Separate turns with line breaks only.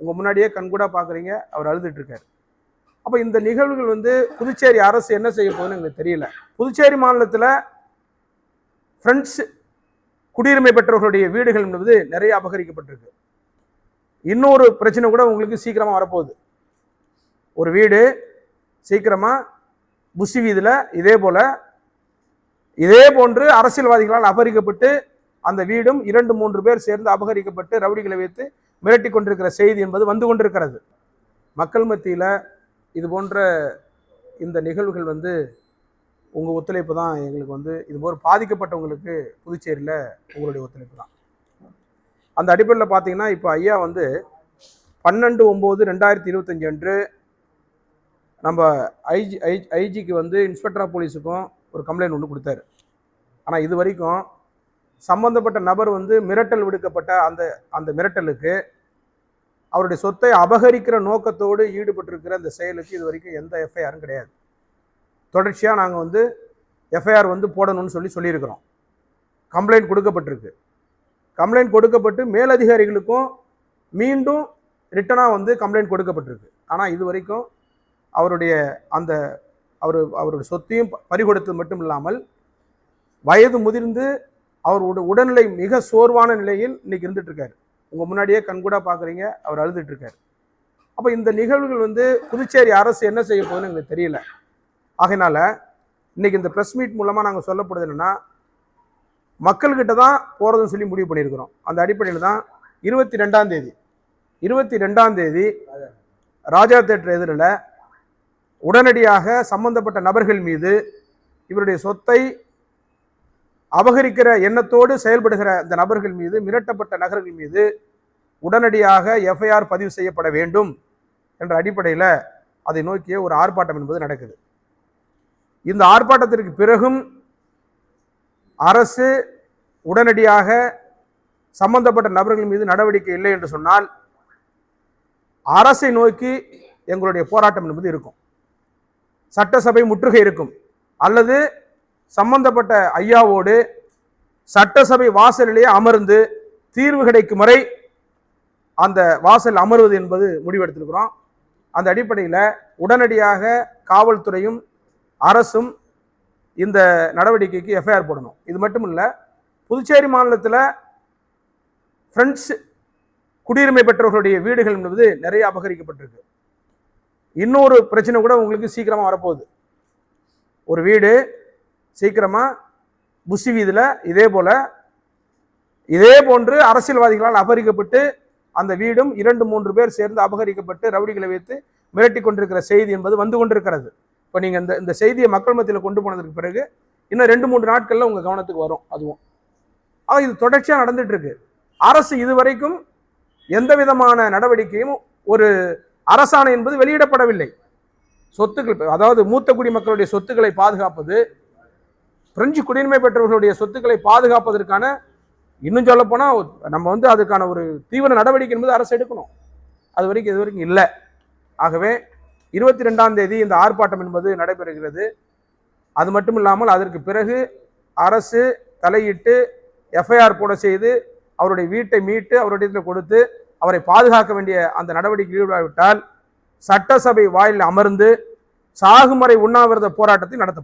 உங்கள் முன்னாடியே கண்கூடாக பார்க்குறீங்க அவர் அழுதுட்டு இருக்கார் அப்போ இந்த நிகழ்வுகள் வந்து புதுச்சேரி அரசு என்ன செய்ய போகுதுன்னு எங்களுக்கு தெரியல. புதுச்சேரி மாநிலத்தில் ஃப்ரெண்ட்ஸ் குடியுரிமை பெற்றவர்களுடைய வீடுகள் என்பது நிறைய அபகரிக்கப்பட்டிருக்கு. இன்னொரு பிரச்சனை கூட உங்களுக்கு சீக்கிரமாக வரப்போகுது. ஒரு வீடு சீக்கிரமாக புஷி வீதியில் இதே போல் இதே போன்று அரசியல்வாதிகளால் அபகரிக்கப்பட்டு அந்த வீடும் இரண்டு மூன்று பேர் சேர்ந்து அபகரிக்கப்பட்டு ரவுடிகளை வைத்து மிரட்டி கொண்டிருக்கிற செய்தி என்பது வந்து கொண்டிருக்கிறது. மக்கள் மத்தியில் இது போன்ற இந்த நிகழ்வுகள் வந்து உங்கள் ஒத்துழைப்பு தான் எங்களுக்கு வந்து இது போல் பாதிக்கப்பட்டவங்களுக்கு புதுச்சேரியில் உங்களுடைய ஒத்துழைப்பு தான். அந்த அடிப்படையில் பார்த்தீங்கன்னா இப்போ ஐயா வந்து பன்னெண்டு ஒம்பது ரெண்டாயிரத்தி இருபத்தஞ்சு அன்று நம்ம ஐஜி ஐ ஐஜிக்கு வந்து இன்ஸ்பெக்டர் ஆஃப் போலீஸுக்கும் ஒரு கம்ப்ளைண்ட் ஒன்று கொடுத்தாரு. ஆனால் இது வரைக்கும் சம்பந்தப்பட்ட நபர் வந்து மிரட்டல் விடுக்கப்பட்ட அந்த அந்த மிரட்டலுக்கு அவருடைய சொத்தை அபகரிக்கிற நோக்கத்தோடு ஈடுபட்டிருக்கிற அந்த செயலுக்கு இது வரைக்கும் எந்த எஃப்ஐஆரும் கிடையாது. தொடர்ச்சியாக நாங்கள் வந்து எஃப்ஐஆர் வந்து போடணும்னு சொல்லி சொல்லியிருக்கிறோம். கம்ப்ளைண்ட் கொடுக்கப்பட்டிருக்கு. கம்ப்ளைண்ட் கொடுக்கப்பட்டு மேலதிகாரிகளுக்கும் மீண்டும் ரிட்டனாக வந்து கம்ப்ளைண்ட் கொடுக்கப்பட்டிருக்கு. ஆனால் இது வரைக்கும் அவருடைய அந்த அவர் அவருடைய சொத்தையும் ப- பறிகொடுத்தது மட்டும் இல்லாமல் வயது முதிர்ந்து அவர் உட உடல்நிலை மிக சோர்வான நிலையில் இன்னைக்கு இருந்துட்டு இருக்காரு உங்க முன்னாடியே கண்கூடா பார்க்குறீங்க அவர் அழுதுட்டு இருக்காரு அப்போ இந்த நிகழ்வுகள் வந்து புதுச்சேரி அரசு என்ன செய்ய போகுதுன்னு எங்களுக்கு தெரியல. ஆகையினால இன்னைக்கு இந்த ப்ரெஸ் மீட் மூலமாக நாங்கள் சொல்லப்படுது என்னன்னா மக்கள்கிட்ட தான் போகிறதுன்னு சொல்லி முடிவு பண்ணியிருக்கிறோம். அந்த அடிப்படையில் தான் இருபத்தி ரெண்டாம் தேதி இருபத்தி ரெண்டாம் தேதி ராஜா தேட்டர் எதிரில் உடனடியாக சம்பந்தப்பட்ட நபர்கள் மீது இவருடைய சொத்தை அபகரிக்கிற எண்ணத்தோடு செயல்படுகிற இந்த நபர்கள் மீது மிரட்டப்பட்ட நகர்கள் மீது உடனடியாக எஃப்ஐஆர் பதிவு செய்யப்பட வேண்டும் என்ற அடிப்படையில் அதை நோக்கிய ஒரு ஆர்ப்பாட்டம் என்பது நடக்குது. இந்த ஆர்ப்பாட்டத்திற்கு பிறகும் அரசு உடனடியாக சம்பந்தப்பட்ட நபர்கள் மீது நடவடிக்கை இல்லை என்று சொன்னால் அரசை நோக்கி எங்களுடைய போராட்டம் என்பது இருக்கும். சட்டசபை முற்றுகை இருக்கும். அல்லது சம்பந்தப்பட்ட ஐயாவோடு சட்டசபை வாசலிலேயே அமர்ந்து தீர்வு கிடைக்கும் வரை அந்த வாசல் அமர்வது என்பது முடிவெடுத்திருக்கிறோம். அந்த அடிப்படையில் உடனடியாக காவல்துறையும் அரசும் இந்த நடவடிக்கைக்கு எஃப்ஐஆர் போடணும். இது மட்டும் இல்லை புதுச்சேரி மாநிலத்தில் ஃப்ரெண்ட்ஸ் குடியுரிமை பெற்றவர்களுடைய வீடுகள் என்பது நிறைய அபகரிக்கப்பட்டிருக்கு. இன்னொரு பிரச்சனை கூட உங்களுக்கு சீக்கிரமாக வரப்போகுது. ஒரு வீடு சீக்கிரமாக புஷி வீதியில் இதே போல் இதே போன்று அரசியல்வாதிகளால் அபகரிக்கப்பட்டு அந்த வீடும் இரண்டு மூன்று பேர் சேர்ந்து அபகரிக்கப்பட்டு ரவுடிகளை வைத்து மிரட்டி கொண்டிருக்கிற செய்தி என்பது வந்து கொண்டிருக்கிறது. இப்போ நீங்கள் இந்த இந்த செய்தியை மக்கள் மத்தியில் கொண்டு போனதுக்கு பிறகு இன்னும் ரெண்டு மூன்று நாட்களில் உங்கள் கவனத்துக்கு வரும் அதுவும். ஆக இது தொடர்ச்சியாக நடந்துட்டு இருக்கு அரசு இதுவரைக்கும் எந்த விதமான நடவடிக்கையும் ஒரு அரசாணை என்பது வெளியிடப்படவில்லை. சொத்துக்கள் அதாவது மூத்த குடிமக்களுடைய சொத்துக்களை பாதுகாப்பது பிரெஞ்சு குடியுரிமை பெற்றவர்களுடைய சொத்துக்களை பாதுகாப்பதற்கான இன்னும் சொல்லப் போனால் நம்ம வந்து அதுக்கான ஒரு தீவிர நடவடிக்கை என்பது அரசு எடுக்கணும். அது வரைக்கும் இது வரைக்கும் இல்லை. ஆகவே இருபத்தி ரெண்டாம் தேதி இந்த ஆர்ப்பாட்டம் என்பது நடைபெறுகிறது. அது மட்டும் இல்லாமல் அதற்கு பிறகு அரசு தலையிட்டு எஃப்ஐஆர் போட செய்து அவருடைய வீட்டை மீட்டு அவருடைய கொடுத்து அவரை பாதுகாக்க வேண்டிய அந்த நடவடிக்கை ஈடுபடாவிட்டால் சட்டசபை வாயில் அமர்ந்து சாகுமறை உண்ணாவிரத போராட்டத்தை நடத்த